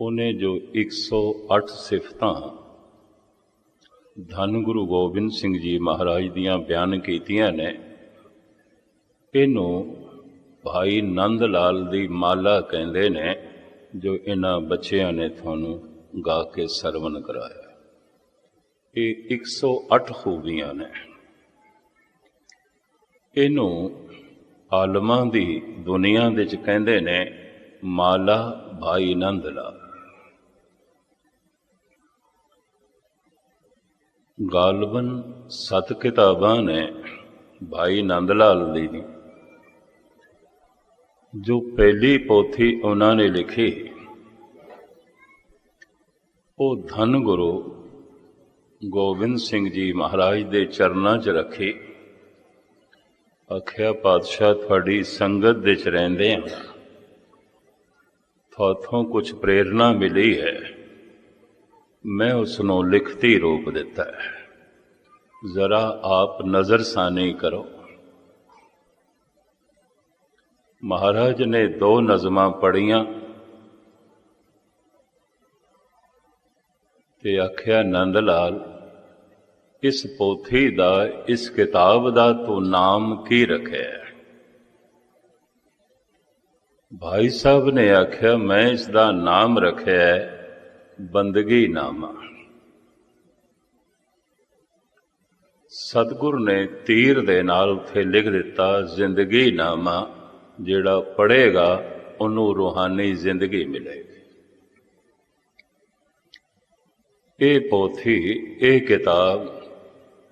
ਉਹਨੇ ਜੋ 108 ਸਿਫਤਾਂ ਧੰਨ ਗੁਰੂ ਗੋਬਿੰਦ ਸਿੰਘ ਜੀ ਮਹਾਰਾਜ ਦੀਆਂ ਬਿਆਨ ਕੀਤੀਆਂ ਨੇ, ਇਹਨੂੰ ਭਾਈ ਨੰਦ ਲਾਲ ਦੀ ਮਾਲਾ ਕਹਿੰਦੇ ਨੇ, ਜੋ ਇਹਨਾਂ ਬੱਚਿਆਂ ਨੇ ਤੁਹਾਨੂੰ ਗਾ ਕੇ ਸਰਵਨ ਕਰਾਇਆ। ਇਹ 108 ਖੂਬੀਆਂ ਨੇ। ਇਹਨੂੰ ਆਲਮਾਂ ਦੀ ਦੁਨੀਆ ਦੇ ਵਿੱਚ ਕਹਿੰਦੇ ਨੇ, ਮਾਲਾ ਭਾਈ ਨੰਦ ਲਾਲ। ਗਾਲਬਨ ਸੱਤ ਕਿਤਾਬਾਂ ਨੇ ਭਾਈ ਨੰਦ ਲਾਲ ਦੀ। ਜੋ ਪਹਿਲੀ ਪੋਥੀ ਉਹਨਾਂ ਨੇ ਲਿਖੀ, ਉਹ ਧੰਨ ਗੁਰੂ ਗੋਬਿੰਦ ਸਿੰਘ ਜੀ ਮਹਾਰਾਜ ਦੇ ਚਰਨਾਂ 'ਚ ਰੱਖੀ। ਆਖਿਆ, ਪਾਤਸ਼ਾਹ, ਤੁਹਾਡੀ ਸੰਗਤ ਦੇ 'ਚ ਰਹਿੰਦੇ ਆ। ਤੁਹਾਥੋਂ ਕੁਝ ਪ੍ਰੇਰਣਾ ਮਿਲੀ ਹੈ। ਮੈਂ ਉਸ ਨੂੰ ਲਿਖਤੀ ਰੂਪ ਦਿੱਤਾ ਹੈ। ਜ਼ਰਾ ਆਪ ਨਜ਼ਰਸਾਨੀ ਕਰੋ। ਮਹਾਰਾਜ ਨੇ ਦੋ ਨਜ਼ਮਾਂ ਪੜੀਆਂ ਤੇ ਆਖਿਆ ਨੰਦ ਲਾਲ ਇਸ ਪੋਥੀ ਦਾ, ਇਸ ਕਿਤਾਬ ਦਾ ਤੂੰ ਨਾਮ ਕੀ ਰੱਖਿਆ ਭਾਈ ਸਾਹਿਬ ਨੇ ਆਖਿਆ, ਮੈਂ ਇਸ ਦਾ ਨਾਮ ਰੱਖਿਆ ਬੰਦਗੀ ਨਾਮਾ। ਸਤਿਗੁਰ ਨੇ ਤੀਰ ਦੇ ਨਾਲ ਉੱਥੇ ਲਿਖ ਦਿੱਤਾ, ਜ਼ਿੰਦਗੀ ਨਾਮਾ, ਜਿਹੜਾ ਪੜ੍ਹੇਗਾ, ਉਹਨੂੰ ਰੂਹਾਨੀ ਜ਼ਿੰਦਗੀ ਮਿਲੇਗੀ। ਇਹ ਪੋਥੀ, ਇਹ ਕਿਤਾਬ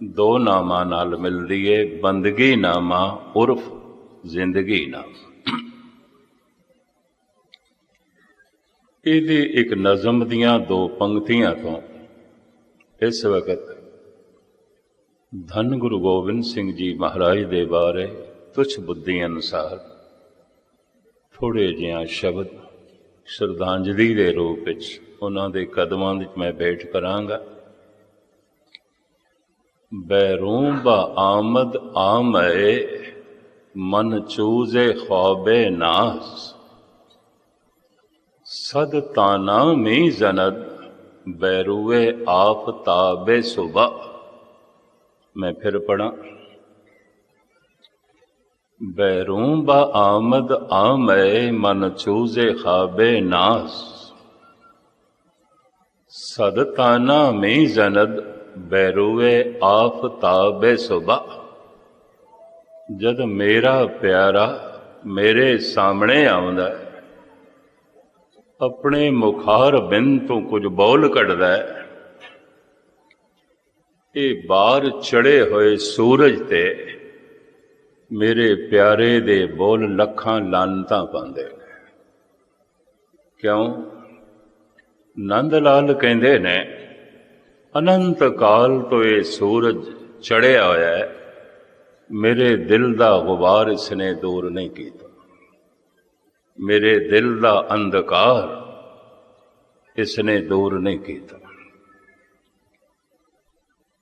ਦੋ ਨਾਮਾਂ ਨਾਲ ਮਿਲਦੀ ਏ, ਬੰਦਗੀ ਨਾਮਾ, ਉਰਫ ਜ਼ਿੰਦਗੀ ਨਾਮਾ। ਇਹਦੇ ਇੱਕ ਨਜ਼ਮ ਦੀਆਂ ਦੋ ਪੰਕਤੀਆਂ ਤੋਂ ਇਸ ਵਕਤ ਧੰਨ ਗੁਰੂ ਗੋਬਿੰਦ ਸਿੰਘ ਜੀ ਮਹਾਰਾਜ ਦੇ ਬਾਰੇ ਤੁਛ ਬੁੱਧੀ ਅਨੁਸਾਰ ਥੋੜੇ ਜਿਹਾ ਸ਼ਬਦ ਸ਼ਰਧਾਂਜਲੀ ਦੇ ਰੂਪ ਵਿੱਚ ਉਹਨਾਂ ਦੇ ਕਦਮਾਂ ਵਿੱਚ ਮੈਂ ਭੇਟ ਕਰਾਂਗਾ। ਬੈਰੂਮ ਬਾ ਆਮਦ ਆਮਏ, ਮਨ ਚੂਜ਼ੇ ਖਵਾਬੇ ਨਾਸ। ਸਦ ਤਾਨਾ ਮੀ ਜ਼ਨਦ, ਬੈਰੂਏ ਆਪ ਤਾਬੇ ਸੁਬਾ ਮੈਂ ਫਿਰ ਪੜਾਂ ਬੈਰੂ ਬਾ ਆਮਦ ਆਮੈ, ਮਨ ਚੂਜ਼ੇ ਖਾਬੇ ਨਾਸ। ਸਦ ਤਾਨਾ ਮੀ ਜ਼ਨਦ, ਬੈਰੂਏ ਆਪ ਤਾਬੇ ਸੁਬਾ ਜਦ ਮੇਰਾ ਪਿਆਰਾ ਮੇਰੇ ਸਾਹਮਣੇ ਆਉਂਦਾ ਹੈ ਆਪਣੇ ਮੁਖਾਰ ਬਿੰਦ ਤੋਂ ਕੁਝ ਬੋਲ ਕੱਢਦਾ ਹੈ। ਇਹ ਬਾਹਰ ਚੜੇ ਹੋਏ ਸੂਰਜ ਤੇ ਮੇਰੇ ਪਿਆਰੇ ਦੇ ਬੋਲ ਲੱਖਾਂ ਲਾਨਤਾਂ ਪਾਉਂਦੇ ਨੇ। ਕਿਉਂ? ਨੰਦ ਲਾਲ ਕਹਿੰਦੇ ਨੇ, ਅਨੰਤ ਕਾਲ ਤੋਂ ਇਹ ਸੂਰਜ ਚੜਿਆ ਹੋਇਆ ਹੈ। ਮੇਰੇ ਦਿਲ ਦਾ ਗੁਬਾਰ ਇਸਨੇ ਦੂਰ ਨਹੀਂ ਕੀਤਾ। ਮੇਰੇ ਦਿਲ ਦਾ ਅੰਧਕਾਰ ਇਸਨੇ ਦੂਰ ਨਹੀਂ ਕੀਤਾ।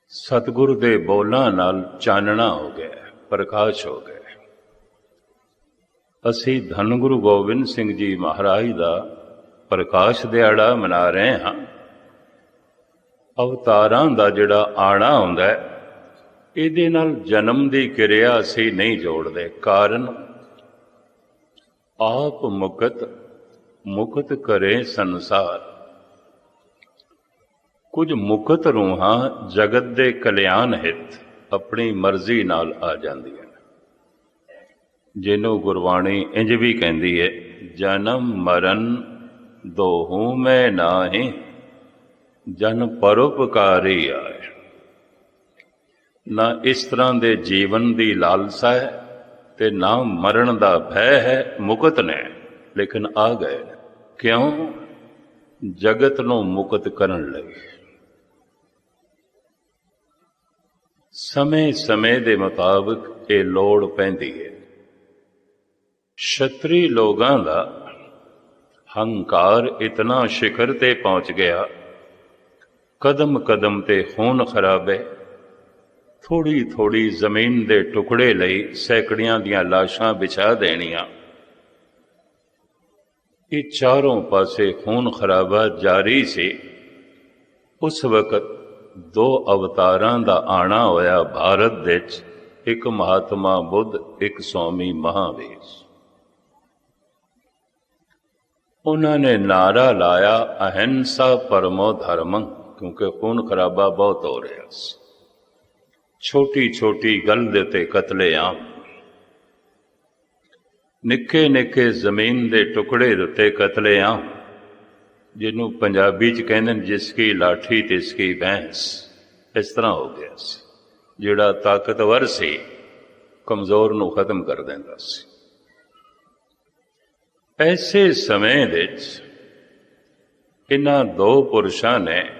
ਸਤਿਗੁਰ ਦੇ ਬੋਲਾਂ ਨਾਲ ਚਾਨਣਾ ਹੋ ਗਿਆ, ਪ੍ਰਕਾਸ਼ ਹੋ ਗਿਆ। ਅਸੀਂ ਧੰਨ ਗੁਰੂ ਗੋਬਿੰਦ ਸਿੰਘ ਜੀ ਮਹਾਰਾਜ ਦਾ ਪ੍ਰਕਾਸ਼ ਦਿਹਾੜਾ ਮਨਾ ਰਹੇ ਹਾਂ। ਅਵਤਾਰਾਂ ਦਾ ਜਿਹੜਾ ਆਣਾ ਹੁੰਦਾ ਹੈ, ਇਹਦੇ ਨਾਲ ਜਨਮ ਦੀ ਕਿਰਿਆ ਅਸੀਂ ਨਹੀਂ ਜੋੜਦੇ, ਕਾਰਨ ਆਪ ਮੁਕਤ ਮੁਕਤ ਕਰੇ ਸੰਸਾਰ। ਕੁਝ ਮੁਕਤ ਰੂਹਾਂ ਜਗਤ ਦੇ ਕਲਿਆਣ ਹਿਤ ਆਪਣੀ ਮਰਜ਼ੀ ਨਾਲ ਆ ਜਾਂਦੀਆਂ ਜਿਹਨੂੰ ਗੁਰਬਾਣੀ ਇੰਜ ਵੀ ਕਹਿੰਦੀ ਹੈ ਜਨਮ ਮਰਨ ਦੋਹੂ ਮੈਂ ਨਾਹੀ, ਜਨ ਪਰਉਪਕਾਰੀ ਆਏ। ਨਾ ਇਸ ਤਰ੍ਹਾਂ ਦੇ ਜੀਵਨ ਦੀ ਲਾਲਸਾ ਹੈ ਤੇ ਨਾ ਮਰਨ ਦਾ ਭੈ ਹੈ, ਮੁਕਤ ਨੇ। ਲੇਕਿਨ ਆ ਗਏ ਕਿਉਂ? ਜਗਤ ਨੂੰ ਮੁਕਤ ਕਰਨ ਲਈ। ਸਮੇਂ ਸਮੇਂ ਦੇ ਮੁਤਾਬਕ ਇਹ ਲੋੜ ਪੈਂਦੀ ਹੈ। ਛਤਰੀ ਲੋਕਾਂ ਦਾ ਹੰਕਾਰ ਇਤਨਾ ਸ਼ਿਖਰ ਤੇ ਪਹੁੰਚ ਗਿਆ ਕਦਮ ਕਦਮ ਤੇ ਖੂਨ ਖਰਾਬੇ ਥੋੜੀ ਥੋੜੀ ਜ਼ਮੀਨ ਦੇ ਟੁਕੜੇ ਲਈ ਸੈਕੜਿਆਂ ਦੀਆਂ ਲਾਸ਼ਾਂ ਵਿਛਾ ਦੇਣੀਆਂ। ਇਹ ਚਾਰੋਂ ਪਾਸੇ ਖੂਨ ਖਰਾਬਾ ਜਾਰੀ ਸੀ। ਉਸ ਵਕਤ ਦੋ ਅਵਤਾਰਾਂ ਦਾ ਆਣਾ ਹੋਇਆ ਭਾਰਤ ਵਿੱਚ, ਇੱਕ ਮਹਾਤਮਾ ਬੁੱਧ, ਇੱਕ ਸਵਾਮੀ ਮਹਾਵੀਰ। ਉਹਨਾਂ ਨੇ ਨਾਰਾ ਲਾਇਆ, ਅਹਿੰਸਾ ਪਰਮੋ ਧਰਮੰ, ਕਿਉਂਕਿ ਖੂਨ ਖਰਾਬਾ ਬਹੁਤ ਹੋ ਰਿਹਾ ਸੀ। ਛੋਟੀ ਛੋਟੀ ਗੱਲ ਦੇ ਤੇ ਕਤਲੇਆਮ ਨਿੱਕੇ ਨਿੱਕੇ ਜ਼ਮੀਨ ਦੇ ਟੁਕੜੇ ਦੇ ਉੱਤੇ ਕਤਲੇਆਮ ਜਿਹਨੂੰ ਪੰਜਾਬੀ ਚ ਕਹਿੰਦੇ ਨੇ, ਜਿਸ ਕੀ ਲਾਠੀ, ਤਿਸ ਕੀ ਬੈਂਸ ਇਸ ਤਰ੍ਹਾਂ ਹੋ ਗਿਆ ਸੀ। ਜਿਹੜਾ ਤਾਕਤਵਰ ਸੀ, ਕਮਜ਼ੋਰ ਨੂੰ ਖਤਮ ਕਰ ਦਿੰਦਾ ਸੀ। ਐਸੇ ਸਮੇਂ ਵਿੱਚ ਇਹਨਾਂ ਦੋ ਪੁਰਸ਼ਾਂ ਨੇ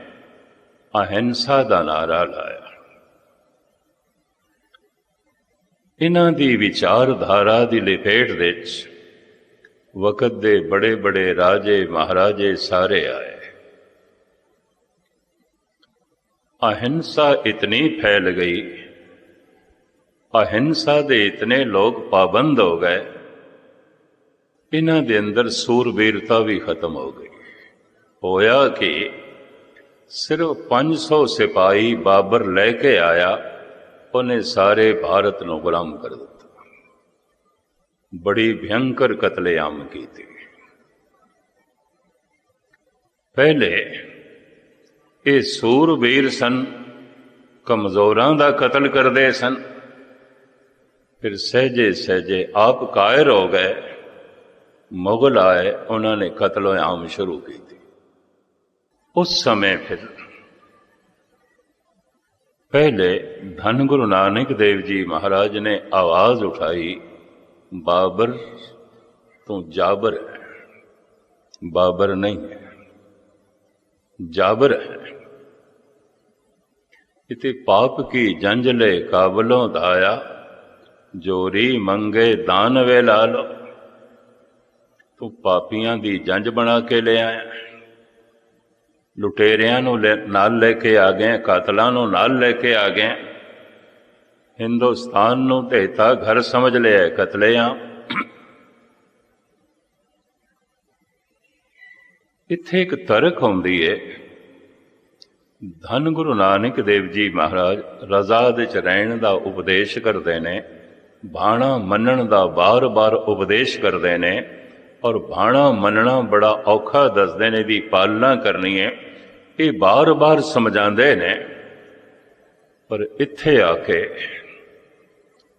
ਅਹਿੰਸਾ ਦਾ ਨਾਰਾ ਲਾਇਆ। ਇਹਨਾਂ ਦੀ ਵਿਚਾਰਧਾਰਾ ਦੀ ਲਪੇਟ ਵਿੱਚ ਵਕਤ ਦੇ ਬੜੇ ਬੜੇ ਰਾਜੇ ਮਹਾਰਾਜੇ ਸਾਰੇ ਆਏ। ਅਹਿੰਸਾ ਇਤਨੀ ਫੈਲ ਗਈ, ਅਹਿੰਸਾ ਦੇ ਇਤਨੇ ਲੋਕ ਪਾਬੰਦ ਹੋ ਗਏ ਇਹਨਾਂ ਦੇ ਅੰਦਰ ਸੂਰਬੀਰਤਾ ਵੀ ਖਤਮ ਹੋ ਗਈ। ਹੋਇਆ ਕਿ, ਸਿਰਫ 500 ਸਿਪਾਹੀ ਬਾਬਰ ਲੈ ਕੇ ਆਇਆ ਉਹਨੇ ਸਾਰੇ ਭਾਰਤ ਨੂੰ ਗੁਲਾਮ ਕਰ ਦਿੱਤਾ ਬੜੀ ਭਿਅੰਕਰ ਕਤਲੇਆਮ ਕੀਤੀ ਪਹਿਲੇ ਇਹ ਸੂਰਬੀਰ ਸਨ ਕਮਜ਼ੋਰਾਂ ਦਾ ਕਤਲ ਕਰਦੇ ਸਨ ਫਿਰ ਸਹਜੇ ਸਹਜੇ ਆਪ ਕਾਇਰ ਹੋ ਗਏ ਮੁਗਲ ਆਏ ਉਹਨਾਂ ਨੇ ਕਤਲ ਆਮ ਸ਼ੁਰੂ ਕੀਤੀ ਉਸ ਸਮੇਂ ਫਿਰ ਪਹਿਲੇ ਧੰਨ ਗੁਰੂ ਨਾਨਕ ਦੇਵ ਜੀ ਮਹਾਰਾਜ ਨੇ ਆਵਾਜ਼ ਉਠਾਈ, ਬਾਬਰ ਤੂੰ ਜਾਬਰ ਹੈ। ਬਾਬਰ ਨਹੀਂ ਹੈ। ਜਾਬਰ ਹੈ। ਇਤੇ ਪਾਪ ਕੀ ਜੰਜ ਲੈ ਕਾਬਲੋਂ ਧਾਇਆ ਜੋਰੀ ਮੰਗੇ ਦਾਨ ਵੇ ਲਾ ਲੋ ਤੂੰ ਪਾਪੀਆਂ ਦੀ ਜੰਜ ਬਣਾ ਕੇ ਲੈ ਆਇਆ। ਲੁਟੇਰਿਆਂ ਨੂੰ ਨਾਲ ਲੈ ਕੇ ਆ ਗਏ, ਕਾਤਲਾਂ ਨੂੰ ਨਾਲ ਲੈ ਕੇ ਆ ਗਏ। ਹਿੰਦੁਸਤਾਨ ਨੂੰ ਢੇਤਾ ਘਰ ਸਮਝ ਲਿਆ ਕਤਲੇਆਂ ਇੱਥੇ ਇੱਕ ਤਰਕ ਹੁੰਦੀ ਹੈ ਧੰਨ ਗੁਰੂ ਨਾਨਕ ਦੇਵ ਜੀ ਮਹਾਰਾਜ, ਰਜ਼ਾ ਦੇ ਚ ਰਹਿਣ ਦਾ ਉਪਦੇਸ਼ ਕਰਦੇ ਨੇ, ਬਾਣਾ ਮੰਨਣ ਦਾ ਬਾਰ-ਬਾਰ ਉਪਦੇਸ਼ ਕਰਦੇ ਨੇ। ਔਰ ਬਾਣਾ ਮੰਨਣਾ ਬੜਾ ਔਖਾ ਦੱਸਦੇ ਨੇ ਦੀ ਪਾਲਣਾ ਕਰਨੀ ਹੈ। ਇਹ ਬਾਰ-ਬਾਰ ਸਮਝਾਉਂਦੇ ਨੇ। ਪਰ ਇੱਥੇ ਆ ਕੇ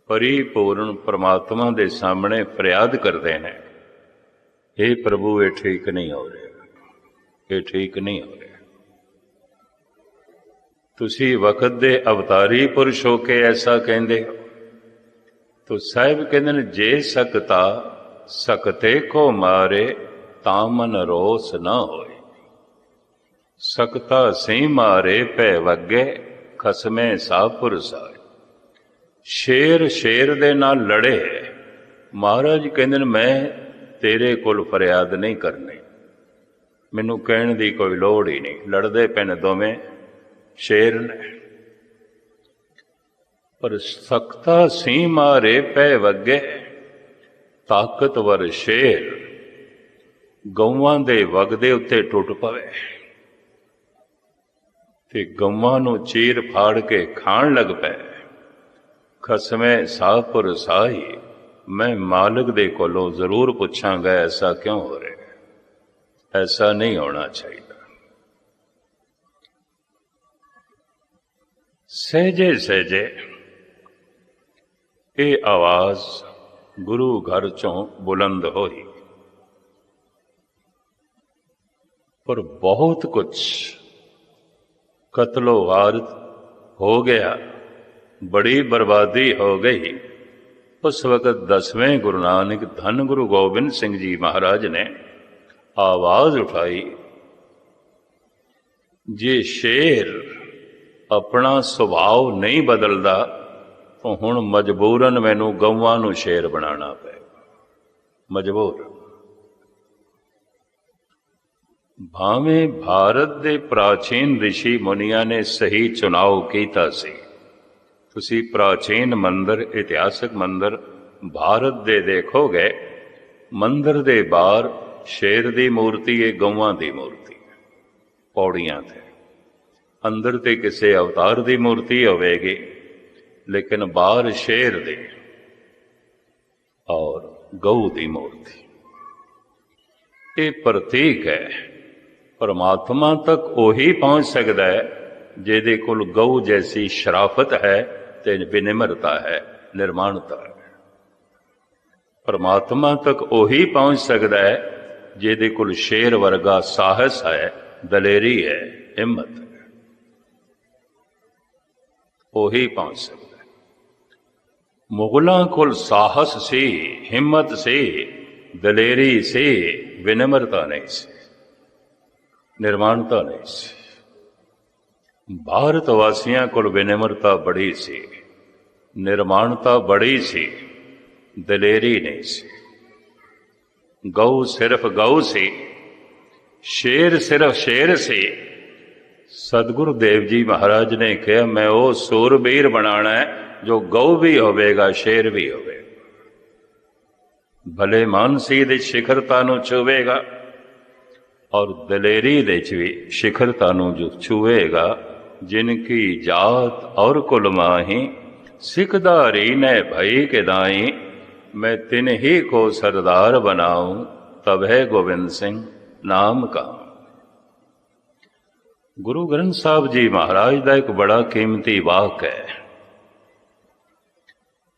ਪਰਿਪੂਰਨ ਪ੍ਰਮਾਤਮਾ ਦੇ ਸਾਹਮਣੇ ਫਰਿਆਦ ਕਰਦੇ ਨੇ। ਇਹ ਪ੍ਰਭੂ, ਇਹ ਠੀਕ ਨਹੀਂ ਹੋ ਰਿਹਾ। ਇਹ ਠੀਕ ਨਹੀਂ ਹੋ ਰਿਹਾ। ਤੁਸੀਂ ਵਕਤ ਦੇ ਅਵਤਾਰੀ ਪੁਰਸ਼ ਹੋ ਕੇ ਐਸਾ ਕਹਿੰਦੇ ਹੋ। ਤੋ ਸਾਹਿਬ ਕਹਿੰਦੇ ਨੇ, ਜੇ ਸਕਤਾ ਸਕਤੇ ਕੋ ਮਾਰੇ ਤਾਂ ਮਨ ਰੋਸ ਨਾ ਹੋਏ। ਸਕਤਾ ਸੇ ਮਾਰੇ ਪੈ ਵਗੇ, ਖਸਮੇ ਸਾਪੁਰ ਸਾਏ ਸ਼ੇਰ ਸ਼ੇਰ ਦੇ ਨਾਲ ਲੜੇ ਮਹਾਰਾਜ ਕਹਿੰਦੇ ਨੇ, ਮੈਂ ਤੇਰੇ ਕੋਲ ਫਰਿਆਦ ਨਹੀਂ ਕਰਨੀ। ਮੈਨੂੰ ਕਹਿਣ ਦੀ ਕੋਈ ਲੋੜ ਹੀ ਨਹੀਂ। ਲੜਦੇ ਪੈਣ ਦੋਵੇਂ ਸ਼ੇਰ ਨੇ। ਪਰ ਸਖਤਾ ਸੀ ਮਾਰੇ ਪੈ ਵਗੇ ਤਾਕਤਵਰ ਸ਼ੇਰ। ਗਊਆਂ ਦੇ ਵਗਦੇ ਉੱਤੇ ਟੁੱਟ ਪਵੇ। ਤੇ ਗਊਆਂ ਨੂੰ ਚੀਰ ਫਾੜ ਕੇ ਖਾਣ ਲੱਗ ਪਏ ਖਸਮੇ ਸਾਹਪੁਰ ਸਾਹੀ, ਮੈਂ ਮਾਲਕ ਦੇ ਕੋਲੋਂ ਜ਼ਰੂਰ ਪੁੱਛਾਂਗਾ, ਐਸਾ ਕਿਉਂ ਹੋ ਰਿਹਾ? ਐਸਾ ਨਹੀਂ ਹੋਣਾ ਚਾਹੀਦਾ। ਸਹਜੇ ਸਹਜੇ ਇਹ ਆਵਾਜ਼ ਗੁਰੂ ਘਰ ਚੋਂ ਬੁਲੰਦ ਹੋਈ। ਪਰ ਬਹੁਤ ਕੁਝ ਕਤਲੋ ਗਾਰਤ ਹੋ ਗਿਆ, ਬੜੀ ਬਰਬਾਦੀ ਹੋ ਗਈ। ਉਸ ਵਕਤ ਦਸਵੇਂ ਗੁਰੂ ਨਾਨਕ ਧੰਨ ਗੁਰੂ ਗੋਬਿੰਦ ਸਿੰਘ ਜੀ ਮਹਾਰਾਜ ਨੇ ਆਵਾਜ਼ ਉਠਾਈ, ਜੇ ਸ਼ੇਰ ਆਪਣਾ ਸੁਭਾਅ ਨਹੀਂ ਬਦਲਦਾ ਤਾਂ ਹੁਣ ਮਜਬੂਰਨ ਮੈਨੂੰ ਗਊਆਂ ਨੂੰ ਸ਼ੇਰ ਬਣਾਉਣਾ ਪਏਗਾ ਮਜਬੂਰ। ਭਾਵੇਂ ਭਾਰਤ ਦੇ ਪ੍ਰਾਚੀਨ ઋષਿ ਮੁਨੀਆਂ ਨੇ ਸਹੀ ਚੁਣਾਵ ਕੀਤਾ ਸੀ, ਤੁਸੀਂ ਪ੍ਰਾਚੀਨ ਮੰਦਰ, ਇਤਿਹਾਸਕ ਮੰਦਰ ਭਾਰਤ ਦੇ ਦੇਖੋਗੇ, ਮੰਦਰ ਦੇ ਬਾਹਰ ਸ਼ੇਰ ਦੀ ਮੂਰਤੀ ਹੈ ਗਊਆਂ ਦੀ ਮੂਰਤੀ। ਪੌੜੀਆਂ ਤੇ। ਅੰਦਰ ਤੇ ਕਿਸੇ ਅਵਤਾਰ ਦੀ ਮੂਰਤੀ ਹੋਵੇਗੀ। ਲੇਕਿਨ ਬਾਹਰ ਸ਼ੇਰ ਦੇ ਔਰ ਗਊ ਦੀ ਮੂਰਤੀ। ਇਹ ਪ੍ਰਤੀਕ ਹੈ। ਪਰਮਾਤਮਾ ਤੱਕ ਉਹੀ ਪਹੁੰਚ ਸਕਦਾ ਹੈ, ਜਿਹਦੇ ਕੋਲ ਗਊ ਜੈਸੀ ਸ਼ਰਾਫਤ ਹੈ ਤੇ ਵਿਨਿਮਰਤਾ ਹੈ, ਨਿਰਮਾਣਤਾ ਹੈ। ਪਰਮਾਤਮਾ ਤੱਕ ਉਹੀ ਪਹੁੰਚ ਸਕਦਾ ਹੈ, ਜਿਹਦੇ ਕੋਲ ਸ਼ੇਰ ਵਰਗਾ ਸਾਹਸ ਹੈ, ਦਲੇਰੀ ਹੈ, ਹਿੰਮਤ ਉਹੀ ਪਹੁੰਚ ਸਕਦਾ ਮੁਗਲਾਂ ਕੋਲ ਸਾਹਸ ਸੀ, ਹਿੰਮਤ ਸੀ, ਦਲੇਰੀ ਸੀ, ਵਿਨਮਰਤਾ ਨਹੀਂ ਸੀ, ਨਿਰਮਾਣਤਾ ਨਹੀਂ ਸੀ। ਭਾਰਤ ਵਾਸੀਆਂ ਕੋਲ ਵਿਨਮਰਤਾ ਬੜੀ ਸੀ, ਨਿਰਮਾਣਤਾ ਬੜੀ ਸੀ, ਦਲੇਰੀ ਨਹੀਂ ਸੀ। ਗਊ ਸਿਰਫ ਗਊ ਸੀ, ਸ਼ੇਰ ਸਿਰਫ ਸ਼ੇਰ ਸੀ। ਸਤਿਗੁਰੂ ਦੇਵ ਜੀ ਮਹਾਰਾਜ ਨੇ ਕਿਹਾ, ਮੈਂ ਉਹ ਸੂਰਬੀਰ ਬਣਾਣਾ ਹੈ ਜੋ ਗਊ ਵੀ ਹੋਵੇਗਾ, ਸ਼ੇਰ ਵੀ ਹੋਵੇਗਾ। ਭਲੇ ਮਾਨਸੀ ਦੇ ਸਿਖਰਤਾ ਨੂੰ ਛੂਵੇਗਾ ਔਰ ਦਲੇਰੀ ਦੇ ਚ ਵੀ ਸਿਖਰਤਾ ਨੂੰ ਜੋ ਛੂਵੇਗਾ, ਜਿਨ ਕੀ ਜਾਤ ਔਰ ਕੁਲ ਮਾਹੀ ਸਿਕਦਾਰੀ ਨੇ ਭਈ ਕੇ ਦਾਈ, ਮੈਂ ਤਿਨ ਹੀ ਕੋ ਸਰਦਾਰ ਬਣਾਉ ਤਬ ਹੈ ਗੋਬਿੰਦ ਸਿੰਘ ਨਾਮ ਕਾ ਗੁਰੂ ਗ੍ਰੰਥ ਸਾਹਿਬ ਜੀ ਮਹਾਰਾਜ ਦਾ ਇੱਕ ਬੜਾ ਕੀਮਤੀ ਵਾਕ ਹੈ।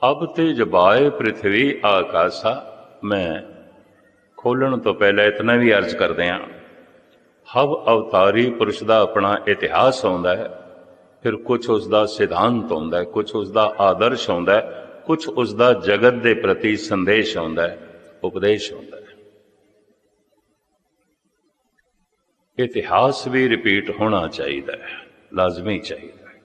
ਅਬ ਤੇ ਜਬਾਏ ਪ੍ਰithvi ਆਕਾਸਾ, ਮੈਂ ਖੋਲਣ ਤੋਂ ਪਹਿਲਾਂ ਇਤਨਾ ਵੀ ਅਰਜ਼ ਕਰਦੇ ਹਾਂ ਹਵ ਅਵਤਾਰੀ ਪੁਰਸ਼ ਦਾ ਆਪਣਾ ਇਤਿਹਾਸ ਆਉਂਦਾ ਹੈ, ਫਿਰ ਕੁਝ ਉਸ ਦਾ ਸਿਧਾਂਤ ਆਉਂਦਾ ਹੈ ਕੁਝ ਉਸ ਦਾ ਆਦਰਸ਼ ਆਉਂਦਾ ਹੈ ਕੁਝ ਉਸ ਦਾ ਜਗਤ ਦੇ ਪ੍ਰਤੀ ਸੰਦੇਸ਼ ਆਉਂਦਾ ਹੈ, ਉਪਦੇਸ਼ ਆਉਂਦਾ ਹੈ। ਇਤਿਹਾਸ ਵੀ ਰਿਪੀਟ ਹੋਣਾ ਚਾਹੀਦਾ ਹੈ, ਲਾਜ਼ਮੀ ਚਾਹੀਦਾ ਹੈ।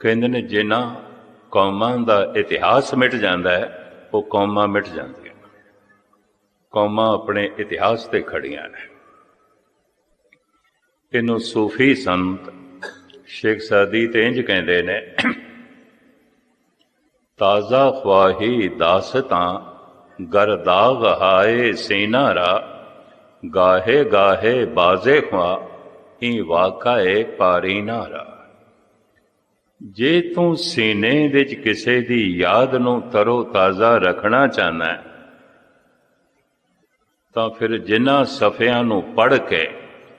ਕਹਿੰਦੇ ਨੇ, ਜਿਨ੍ਹਾਂ ਕੌਮਾਂ ਦਾ ਇਤਿਹਾਸ ਮਿਟ ਜਾਂਦਾ ਹੈ, ਉਹ ਕੌਮਾਂ ਮਿਟ ਜਾਂਦੀਆਂ ਕੌਮਾਂ ਆਪਣੇ ਇਤਿਹਾਸ ਤੇ ਖੜੀਆਂ ਨੇ। ਇਹਨੂੰ ਸੂਫੀ ਸੰਤ ਸ਼ੇਖ ਸਾਦੀ ਤੇ ਇੰਜ ਕਹਿੰਦੇ ਨੇ, ਤਾਜ਼ਾ ਖਵਾਹੀ ਦਾਸਤਾਂ ਗਰ ਦਾਗ ਹਾਏ ਸੀਨਾਰਾ ਗਾਹੇ ਗਾਹੇ ਬਾਜ਼ੇ ਖਵਾ ਹੀ ਵਾਕਾਏ ਪਾਰੀ ਨਾਰਾ ਜੇ ਤੂੰ ਸੀਨੇ ਵਿੱਚ ਕਿਸੇ ਦੀ ਯਾਦ ਨੂੰ ਤਰੋ ਤਾਜ਼ਾ ਰੱਖਣਾ ਚਾਹਨਾ ਹੈ, ਤਾਂ ਫਿਰ ਜਿਨ੍ਹਾਂ ਸਫਿਆਂ ਨੂੰ ਪੜ੍ਹ ਕੇ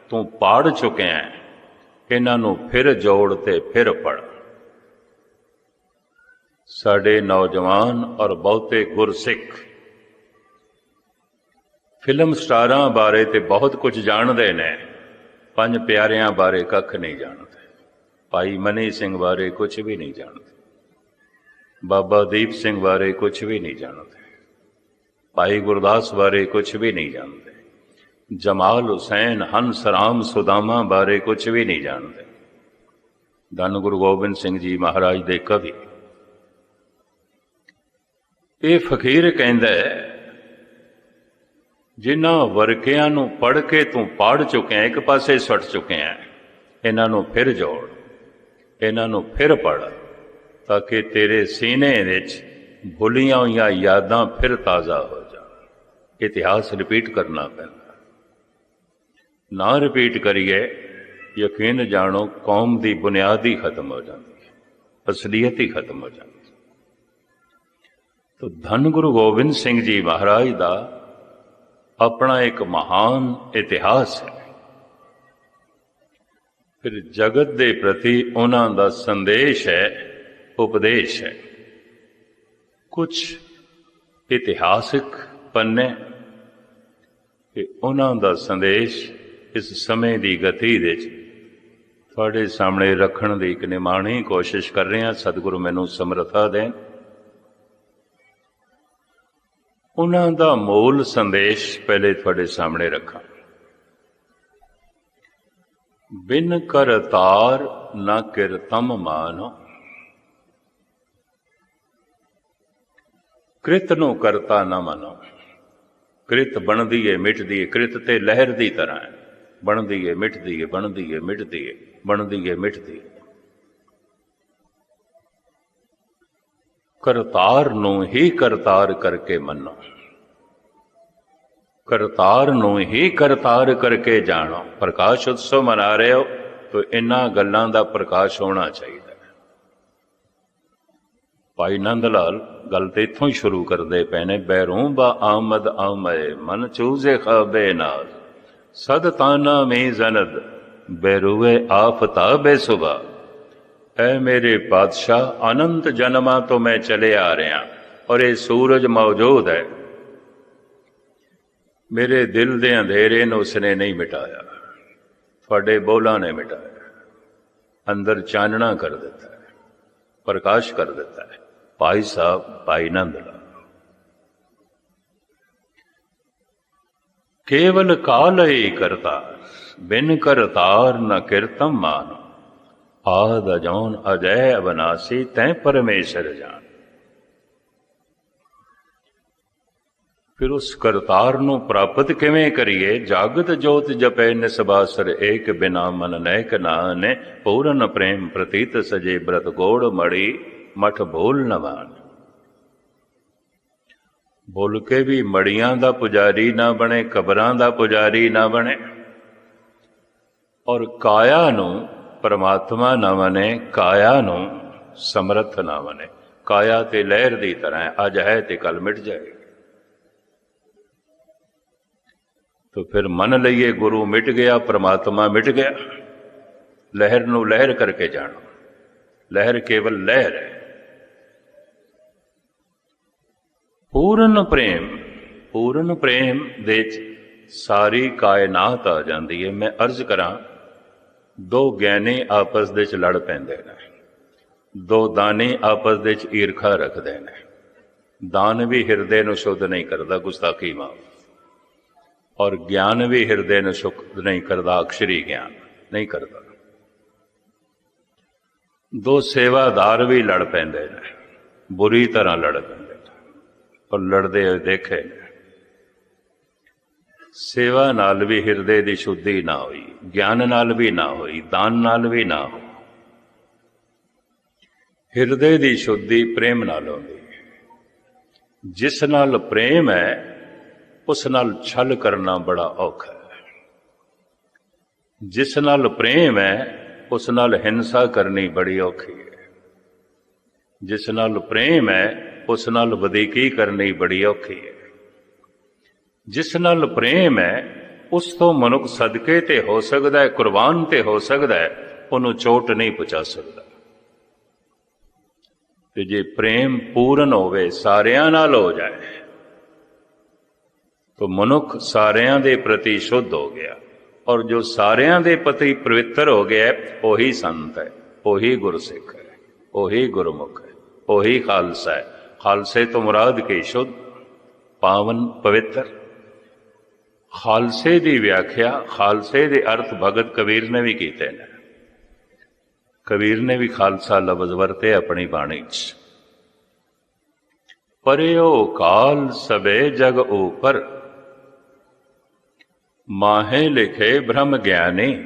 ਤੂੰ ਪਾੜ ਚੁੱਕਿਆ ਹੈ, ਇਹਨਾਂ ਨੂੰ ਫਿਰ ਜੋੜ ਤੇ ਫਿਰ ਪੜ ਸਾਡੇ ਨੌਜਵਾਨ ਔਰ ਬਹੁਤੇ ਗੁਰਸਿੱਖ, ਫਿਲਮ ਸਟਾਰਾਂ ਬਾਰੇ ਤੇ ਬਹੁਤ ਕੁਝ ਜਾਣਦੇ ਨੇ, ਪੰਜ ਪਿਆਰਿਆਂ ਬਾਰੇ ਕੱਖ ਨਹੀਂ ਜਾਣਦੇ। ਭਾਈ ਮਨੀ ਸਿੰਘ ਬਾਰੇ ਕੁਝ ਵੀ ਨਹੀਂ ਜਾਣਦੇ। ਬਾਬਾ ਦੀਪ ਸਿੰਘ ਬਾਰੇ ਕੁਝ ਵੀ ਨਹੀਂ ਜਾਣਦੇ। ਭਾਈ ਗੁਰਦਾਸ ਬਾਰੇ ਕੁਝ ਵੀ ਨਹੀਂ ਜਾਣਦੇ। ਜਮਾਲ ਹੁਸੈਨ, ਹੰਸ ਰਾਮ, ਸੁਦਾਮਾ ਬਾਰੇ ਕੁਝ ਵੀ ਨਹੀਂ ਜਾਣਦੇ। ਧੰਨ ਗੁਰੂ ਗੋਬਿੰਦ ਸਿੰਘ ਜੀ ਮਹਾਰਾਜ ਦੇ ਕਵੀ। ਇਹ ਫਕੀਰ ਕਹਿੰਦਾ ਹੈ, ਜਿਨ੍ਹਾਂ ਵਰਕਿਆਂ ਨੂੰ ਪੜ ਕੇ ਤੂੰ ਪੜ ਚੁੱਕਿਆ, ਇੱਕ ਪਾਸੇ ਸੁੱਟ ਚੁੱਕਿਆ, ਇਹਨਾਂ ਨੂੰ ਫਿਰ ਜੋੜ। ਇਹਨਾਂ ਨੂੰ ਫਿਰ ਪੜ ਤਾਂ ਕਿ ਤੇਰੇ ਸੀਨੇ ਵਿੱਚ ਭੁੱਲੀਆਂ ਹੋਈਆਂ ਯਾਦਾਂ ਫਿਰ ਤਾਜ਼ਾ ਹੋ ਜਾਣ। ਇਤਿਹਾਸ ਰਿਪੀਟ ਕਰਨਾ ਪੈਂਦਾ। ਨਾ ਰਿਪੀਟ ਕਰੀਏ, ਯਕੀਨ ਜਾਣੋ, ਕੌਮ ਦੀ ਬੁਨਿਆਦ ਹੀ ਖਤਮ ਹੋ ਜਾਂਦੀ ਹੈ, ਅਸਲੀਅਤ ਹੀ ਖਤਮ ਹੋ ਜਾਂਦੀ ਹੈ। ਤੋ ਧੰਨ ਗੁਰੂ ਗੋਬਿੰਦ ਸਿੰਘ ਜੀ ਮਹਾਰਾਜ ਦਾ ਆਪਣਾ ਇੱਕ ਮਹਾਨ ਇਤਿਹਾਸ ਹੈ। ਫਿਰ ਜਗਤ ਦੇ ਪ੍ਰਤੀ ਉਹਨਾਂ ਦਾ ਸੰਦੇਸ਼ ਹੈ, ਉਪਦੇਸ਼ ਹੈ। ਕੁਝ ਇਤਿਹਾਸਿਕ ਪੰਨੇ ਕਿ ਉਹਨਾਂ ਦਾ ਸੰਦੇਸ਼ ਇਸ ਸਮੇਂ ਦੀ ਗਤੀ ਵਿੱਚ ਤੁਹਾਡੇ ਸਾਹਮਣੇ ਰੱਖਣ ਦੀ ਇੱਕ ਨਿਮਾਣੀ ਕੋਸ਼ਿਸ਼ ਕਰ ਰਹੇ ਹਾਂ। ਸਤਿਗੁਰੂ ਮੈਨੂੰ ਸਮਰੱਥਾ ਦੇਣ। ਉਹਨਾਂ ਦਾ ਮੂਲ ਸੰਦੇਸ਼ ਪਹਿਲੇ ਤੁਹਾਡੇ ਸਾਹਮਣੇ ਰੱਖਾਂ। ਬਿਨ ਕਰਤਾਰ ਨਾ ਕਿਰਤਮ ਮਾਨੋ। ਕ੍ਰਿਤ ਨੂੰ ਕਰਤਾ ਨਾ ਮੰਨੋ। ਕ੍ਰਿਤ ਬਣਦੀ ਏ ਮਿਟਦੀ ਏ ਕ੍ਰਿਤ ਤੇ ਲਹਿਰ ਦੀ ਤਰ੍ਹਾਂ ਹੈ। ਬਣਦੀ ਏ ਮਿਟਦੀ ਏ ਬਣਦੀ ਏ ਮਿਟਦੀ ਏ ਬਣਦੀ ਏ ਮਿਟਦੀ ਏ ਕਰਤਾਰ ਨੂੰ ਹੀ ਕਰਤਾਰ ਕਰਕੇ ਮੰਨੋ। ਕਰਤਾਰ ਨੂੰ ਹੀ ਕਰਤਾਰ ਕਰਕੇ ਜਾਣੋ। ਪ੍ਰਕਾਸ਼ ਉਤਸਵ ਮਨਾ ਰਹੇ ਹੋ, ਤਾਂ ਇਹਨਾਂ ਗੱਲਾਂ ਦਾ ਪ੍ਰਕਾਸ਼ ਹੋਣਾ ਚਾਹੀਦਾ ਭਾਈ ਨੰਦ ਲਾਲ ਗੱਲ ਤੇ ਇਥੋਂ ਹੀ ਸ਼ੁਰੂ ਕਰਦੇ ਪਏ ਨੇ, ਬੈਰੋਂ ਬਾ ਆਮਦ ਆਮਏ, ਮਨ ਚੂਜ਼ੇ ਖਾਬੇ ਨਾਲ। ਸਦ ਤਾਨਾ ਮੇ ਜ਼ਨਦ, ਬੈਰੂਏ ਆਫਤਾਬੇ ਸੁਬਾ ਐ ਮੇਰੇ ਪਾਤਸ਼ਾਹ ਅਨੰਤ ਜਨਮਾਂ ਤੋਂ ਮੈਂ ਚਲੇ ਆ ਰਿਹਾ, ਔਰ ਇਹ ਸੂਰਜ ਮੌਜੂਦ ਹੈ। ਮੇਰੇ ਦਿਲ ਦੇ ਅੰਧੇਰੇ ਨੂੰ ਉਸਨੇ ਨਹੀਂ ਮਿਟਾਇਆ। ਤੁਹਾਡੇ ਬੋਲਾਂ ਨੇ ਮਿਟਾਇਆ। ਅੰਦਰ ਚਾਨਣਾ ਕਰ ਦਿੱਤਾ ਹੈ, ਪ੍ਰਕਾਸ਼ ਕਰ ਦਿੱਤਾ ਹੈ। ਭਾਈ ਸਾਹਿਬ, ਭਾਈ ਨੰਦ ਲਾਲ। ਕੇਵਲ ਕਾਲ ਹੀ ਕਰਤਾ ਬਿਨ ਕਰਤਾਰ ਨ ਕਿਰਤਮ ਮਾਨ। ਆਦ ਅਜੌਨ ਅਜੈ ਅਬਨਾਸੀ, ਤੈ ਪਰਮੇਸ਼ਰ ਜਾਨ। ਫਿਰ ਉਸ ਕਰਤਾਰ ਨੂੰ ਪ੍ਰਾਪਤ ਕਿਵੇਂ ਕਰੀਏ? ਜਾਗਤ ਜੋਤ ਜਪੈ ਨਿਸਬਾਸਰ ਏਕ ਬਿਨਾ ਮਨ ਨੈਕ ਨਾਨੇ ਪੂਰਨ ਪ੍ਰੇਮ ਪ੍ਰਤੀਤ ਸਜੇ ਬ੍ਰਤ ਗੋੜ ਮੜੀ ਮਠ ਭੂਲ ਨਵਾਨ। ਬੋਲ ਕੇ ਵੀ ਮੜੀਆਂ ਦਾ ਪੁਜਾਰੀ ਨਾ ਬਣੇ ਕਬਰਾਂ ਦਾ ਪੁਜਾਰੀ ਨਾ ਬਣੇ। ਔਰ ਕਾਇਆ ਨੂੰ ਪਰਮਾਤਮਾ ਨਾ ਬਣੇ ਕਾਇਆ ਨੂੰ ਸਮਰਥ ਨਾ ਬਣੇ। ਕਾਇਆ ਤੇ ਲਹਿਰ ਦੀ ਤਰ੍ਹਾਂ ਹੈ, ਅੱਜ ਹੈ ਤੇ ਕੱਲ ਮਿਟ ਜਾਏ ਤੋ ਫਿਰ ਮੰਨ ਲਈਏ ਗੁਰੂ ਮਿਟ ਗਿਆ, ਪ੍ਰਮਾਤਮਾ ਮਿਟ ਗਿਆ। ਲਹਿਰ ਨੂੰ ਲਹਿਰ ਕਰਕੇ ਜਾਣੋ। ਲਹਿਰ ਕੇਵਲ ਲਹਿਰ ਹੈ। ਪੂਰਨ ਪ੍ਰੇਮ ਪੂਰਨ ਪ੍ਰੇਮ ਦੇ ਸਾਰੀ ਕਾਇਨਾਤ ਆ ਜਾਂਦੀ ਹੈ। ਮੈਂ ਅਰਜ਼ ਕਰਾਂ, ਦੋ ਗਿਆਨੀ ਆਪਸ ਦੇ ਵਿੱਚ ਲੜ ਪੈਂਦੇ ਨੇ। ਦੋ ਦਾਨੀ ਆਪਸ ਦੇ ਵਿੱਚ ਈਰਖਾ ਰੱਖਦੇ ਨੇ। ਦਾਨ ਵੀ ਹਿਰਦੇ ਨੂੰ ਸ਼ੁੱਧ ਨਹੀਂ ਕਰਦਾ, ਗੁਸਤਾਖੀ ਮਾਫ। ਔਰ ਗਿਆਨ ਵੀ ਹਿਰਦੇ ਨੂੰ ਸ਼ੁੱਧ ਨਹੀਂ ਕਰਦਾ, ਅਕਸ਼ਰੀ ਗਿਆਨ ਨਹੀਂ ਕਰਦਾ। ਦੋ ਸੇਵਾਦਾਰ ਵੀ ਲੜ ਪੈਂਦੇ ਨੇ, ਬੁਰੀ ਤਰ੍ਹਾਂ ਲੜ ਪੈਂਦੇ ਨੇ, ਪਰ ਲੜਦੇ ਹੋਏ ਦੇਖੇ ਨੇ। ਸੇਵਾ ਨਾਲ ਵੀ ਹਿਰਦੇ ਦੀ ਸ਼ੁੱਧੀ ਨਾ ਹੋਈ, ਗਿਆਨ ਨਾਲ ਵੀ ਨਾ ਹੋਈ, ਦਾਨ ਨਾਲ ਵੀ ਨਾ ਹੋਈ। ਹਿਰਦੇ ਦੀ ਸ਼ੁੱਧੀ ਪ੍ਰੇਮ ਨਾਲ ਹੁੰਦੀ ਹੈ। ਜਿਸ ਨਾਲ ਪ੍ਰੇਮ ਹੈ ਉਸ ਨਾਲ ਛਲ ਕਰਨਾ ਬੜਾ ਔਖਾ ਹੈ। ਜਿਸ ਨਾਲ ਪ੍ਰੇਮ ਹੈ, ਉਸ ਨਾਲ ਹਿੰਸਾ ਕਰਨੀ ਬੜੀ ਔਖੀ ਹੈ। ਜਿਸ ਨਾਲ ਪ੍ਰੇਮ ਹੈ, ਉਸ ਨਾਲ ਵਧੀਕੀ ਕਰਨੀ ਬੜੀ ਔਖੀ ਹੈ। ਜਿਸ ਨਾਲ ਪ੍ਰੇਮ ਹੈ, ਉਸ ਤੋਂ ਮਨੁੱਖ ਸਦਕੇ ਤੇ ਹੋ ਸਕਦਾ ਹੈ, ਕੁਰਬਾਨ ਤੇ ਹੋ ਸਕਦਾ ਹੈ, ਉਹਨੂੰ ਚੋਟ ਨਹੀਂ ਪਹੁੰਚਾ ਸਕਦਾ। ਤੇ ਜੇ ਪ੍ਰੇਮ ਪੂਰਨ ਹੋਵੇ, ਸਾਰਿਆਂ ਨਾਲ ਹੋ ਜਾਏ। ਤੋ ਮਨੁੱਖ ਸਾਰਿਆਂ ਦੇ ਪ੍ਰਤੀ ਸ਼ੁੱਧ ਹੋ ਗਿਆ ਔਰ ਜੋ ਸਾਰਿਆਂ ਦੇ ਪ੍ਰਤੀ ਪਵਿੱਤਰ ਹੋ ਗਿਆ ਉਹੀ ਸੰਤ ਹੈ, ਉਹੀ ਗੁਰਸਿੱਖ ਹੈ, ਉਹੀ ਗੁਰਮੁਖ ਹੈ, ਉਹੀ ਖਾਲਸਾ ਹੈ। ਖਾਲਸੇ ਤੋਂ ਮੁਰਾਦ ਕੀ ਸ਼ੁੱਧ? ਪਾਵਨ ਪਵਿੱਤਰ। ਖਾਲਸੇ ਦੀ ਵਿਆਖਿਆ, ਖਾਲਸੇ ਦੇ ਅਰਥ ਭਗਤ ਕਬੀਰ ਨੇ ਵੀ ਕੀਤੇ ਨੇ। ਕਬੀਰ ਨੇ ਵੀ ਖਾਲਸਾ ਲਫ਼ਜ਼ ਵਰਤੇ ਆਪਣੀ ਬਾਣੀ 'ਚ। ਪਰਿਓ ਕਾਲ ਸਬੇ ਜਗ ਉਪਰ ਮਾਹੇ ਲਿਖੇ ਬ੍ਰਹਮ ਗਿਆਨੀ,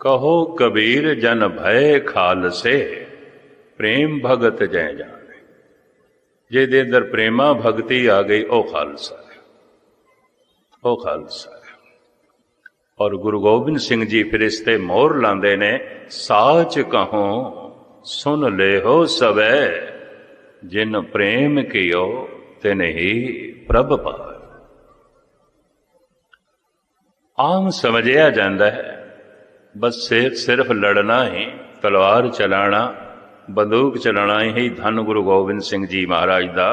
ਕਹੋ ਕਬੀਰ ਜਨ ਭੈ ਖਾਲਸੇ, ਪ੍ਰੇਮ ਭਗਤ ਜੈ ਜਾਣੇ। ਜਿਹਦੇ ਅੰਦਰ ਪ੍ਰੇਮਾ ਭਗਤੀ ਆ ਗਈ, ਉਹ ਖਾਲਸਾ ਹੈ। ਉਹ ਖਾਲਸਾ ਹੈ। ਔਰ ਗੁਰੂ ਗੋਬਿੰਦ ਸਿੰਘ ਜੀ ਫਿਰ ਇਸ ਤੇ ਮੋਹਰ ਲਾਉਂਦੇ ਨੇ, ਸਾਚ ਕਹੋ, ਸੁਨ ਲੈਹੋ ਸਵੈ, ਜਿਨ ਪ੍ਰੇਮ ਕੀਓ, ਤਿਨ ਹੀ ਪ੍ਰਭ ਪਾਏ। ਆਮ ਸਮਝਿਆ ਜਾਂਦਾ ਹੈ, ਬਸ ਸਿਰ ਸਿਰਫ ਲੜਨਾ ਹੀ, ਤਲਵਾਰ ਚਲਾਣਾ, ਬੰਦੂਕ ਚਲਾਣਾ ਹੀ ਧੰਨ ਗੁਰੂ ਗੋਬਿੰਦ ਸਿੰਘ ਜੀ ਮਹਾਰਾਜ ਦਾ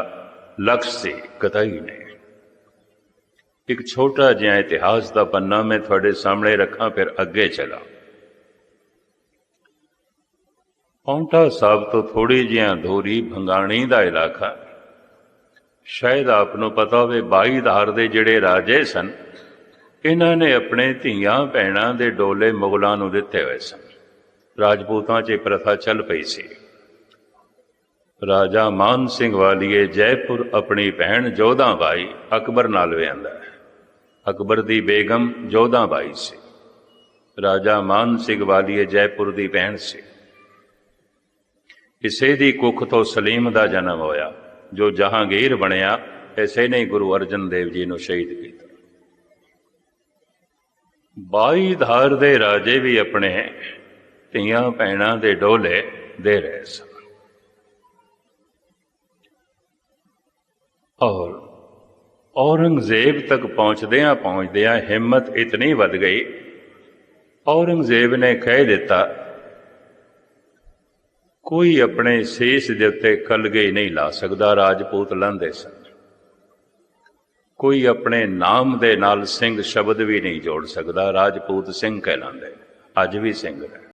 ਲਕਸ਼ ਸੀ ਕਤਈ ਨਹੀਂ ਇੱਕ ਛੋਟਾ ਜਿਹਾ ਇਤਿਹਾਸ ਦਾ ਪੰਨਾ ਮੈਂ ਤੁਹਾਡੇ ਸਾਹਮਣੇ ਰੱਖਾਂ, ਫਿਰ ਅੱਗੇ ਚਲਾ। ਪੌਂਟਾ ਸਾਹਿਬ ਤੋਂ ਥੋੜੀ ਜਿਹਾ ਦੂਰੀ ਭੰਗਾਣੀ ਦਾ ਇਲਾਕਾ ਸ਼ਾਇਦ ਆਪ ਨੂੰ ਪਤਾ ਹੋਵੇ 22 ਧਾਰ ਦੇ ਜਿਹੜੇ ਰਾਜੇ ਸਨ ਇਹਨਾਂ ਨੇ ਆਪਣੇ ਧੀਆਂ ਭੈਣਾਂ ਦੇ ਡੋਲੇ ਮੁਗਲਾਂ ਨੂੰ ਦਿੱਤੇ ਹੋਏ ਸਨ। ਰਾਜਪੂਤਾਂ 'ਚ ਇਹ ਪ੍ਰਥਾ ਚੱਲ ਪਈ ਸੀ। ਰਾਜਾ ਮਾਨ ਸਿੰਘ ਵਾਲੀਏ ਜੈਪੁਰ ਆਪਣੀ ਭੈਣ ਜੋਧਾ ਬਾਈ ਅਕਬਰ ਨਾਲ ਵਿਆਹਦਾ ਹੈ। ਅਕਬਰ ਦੀ ਬੇਗਮ ਜੋਧਾ ਬਾਈ ਸੀ। ਰਾਜਾ ਮਾਨ ਸਿੰਘ ਵਾਲੀਏ ਜੈਪੁਰ ਦੀ ਭੈਣ ਸੀ। ਇਸੇ ਦੀ ਕੁੱਖ ਤੋਂ ਸਲੀਮ ਦਾ ਜਨਮ ਹੋਇਆ। ਜੋ ਜਹਾਂਗੀਰ ਬਣਿਆ ਐਸੇ ਨੇ ਗੁਰੂ ਅਰਜਨ ਦੇਵ ਜੀ ਨੂੰ ਸ਼ਹੀਦ ਕੀਤਾ। ਬਾਈ ਧਾਰ ਦੇ ਰਾਜੇ ਵੀ ਆਪਣੇ ਧੀਆਂ ਭੈਣਾਂ ਦੇ ਡੋਲੇ ਦੇ ਰਹੇ ਸਨ। ਔਰ ਔਰੰਗਜ਼ੇਬ ਤੱਕ ਪਹੁੰਚਦਿਆਂ ਪਹੁੰਚਦਿਆਂ ਹਿੰਮਤ ਇਤਨੀ ਵੱਧ ਗਈ। ਔਰੰਗਜ਼ੇਬ ਨੇ ਕਹਿ ਦਿੱਤਾ, ਕੋਈ ਆਪਣੇ ਸੀਸ ਦੇ ਉੱਤੇ ਕਲਗੇ ਨਹੀਂ, ਲਾ ਸਕਦਾ ਰਾਜਪੂਤ ਲੰਦੇ ਸਨ। ਕੋਈ ਆਪਣੇ ਨਾਮ ਦੇ ਨਾਲ ਸਿੰਘ ਸ਼ਬਦ ਵੀ ਨਹੀਂ ਜੋੜ ਸਕਦਾ, ਰਾਜਪੂਤ ਸਿੰਘ ਕਹਿ ਕਹਿਲਾਉਂਦੇ ਅੱਜ ਵੀ ਸਿੰਘ ਨੇ।